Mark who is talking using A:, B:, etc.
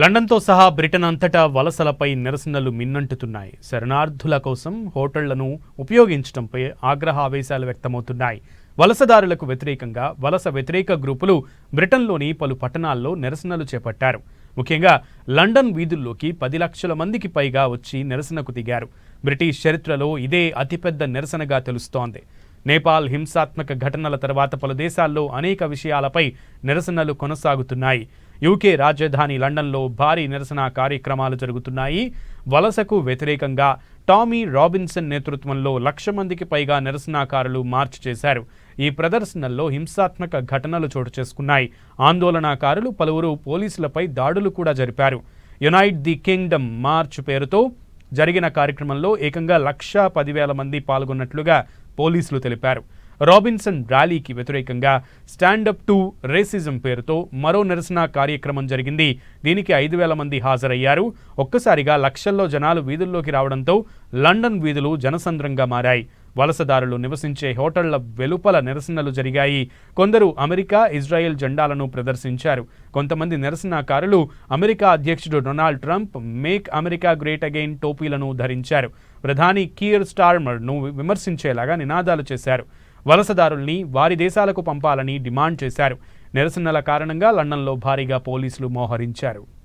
A: లండన్తో సహా బ్రిటన్ అంతటా వలసలపై నిరసనలు మిన్నంటుతున్నాయి. శరణార్థుల కోసం హోటళ్ళను ఉపయోగించడంపై ఆగ్రహ ఆవేశాలు వ్యక్తమవుతున్నాయి. వలసదారులకు వ్యతిరేకంగా వలస వ్యతిరేక గ్రూపులు బ్రిటన్లోని పలు పట్టణాల్లో నిరసనలు చేపట్టారు. ముఖ్యంగా లండన్ వీధుల్లోకి పది లక్షల మందికి పైగా వచ్చి నిరసనకు దిగారు. బ్రిటిష్ చరిత్రలో ఇదే అతిపెద్ద నిరసనగా తెలుస్తోంది. నేపాల్ హింసాత్మక ఘటనల తర్వాత పలు దేశాల్లో అనేక విషయాలపై నిరసనలు కొనసాగుతున్నాయి. యూకే రాజధాని లండన్లో భారీ నిరసన కార్యక్రమాలు జరుగుతున్నాయి. వలసకు వ్యతిరేకంగా టామీ రాబిన్సన్ నేతృత్వంలో లక్ష మందికి పైగా నిరసనకారులు మార్చ్ చేశారు. ఈ ప్రదర్శనల్లో హింసాత్మక ఘటనలు చోటు చేసుకున్నాయి. ఆందోళనకారులు పలువురు పోలీసులపై దాడులు కూడా జరిపారు. యునైట్ ది కింగ్డమ్ మార్చ్ పేరుతో జరిగిన కార్యక్రమంలో ఏకంగా లక్షా పదివేల మంది పాల్గొన్నట్లుగా పోలీసులు తెలిపారు. రాబిన్సన్ ర్యాలీకి వ్యతిరేకంగా స్టాండప్ టు రేసిజం పేరుతో మరో నిరసన కార్యక్రమం జరిగింది. దీనికి ఐదు వేల మంది హాజరయ్యారు. ఒక్కసారిగా లక్షల్లో జనాలు వీధుల్లోకి రావడంతో లండన్ వీధులు జనసంద్రంగా మారాయి. వలసదారులు నివసించే హోటళ్ళ వెలుపల నిరసనలు జరిగాయి. కొందరు అమెరికా ఇజ్రాయెల్ జెండాలను ప్రదర్శించారు. కొంతమంది నిరసనకారులు అమెరికా అధ్యక్షుడు Donald Trump make America great again టోపీలను ధరించారు. ప్రధాని కీర్ స్టార్మర్ను విమర్శించేలాగా నినాదాలు చేశారు. వలసదారుల్ని వారి దేశాలకు పంపాలని డిమాండ్ చేశారు. నిరసనల కారణంగా లండన్లో భారీగా పోలీసులు మోహరించారు.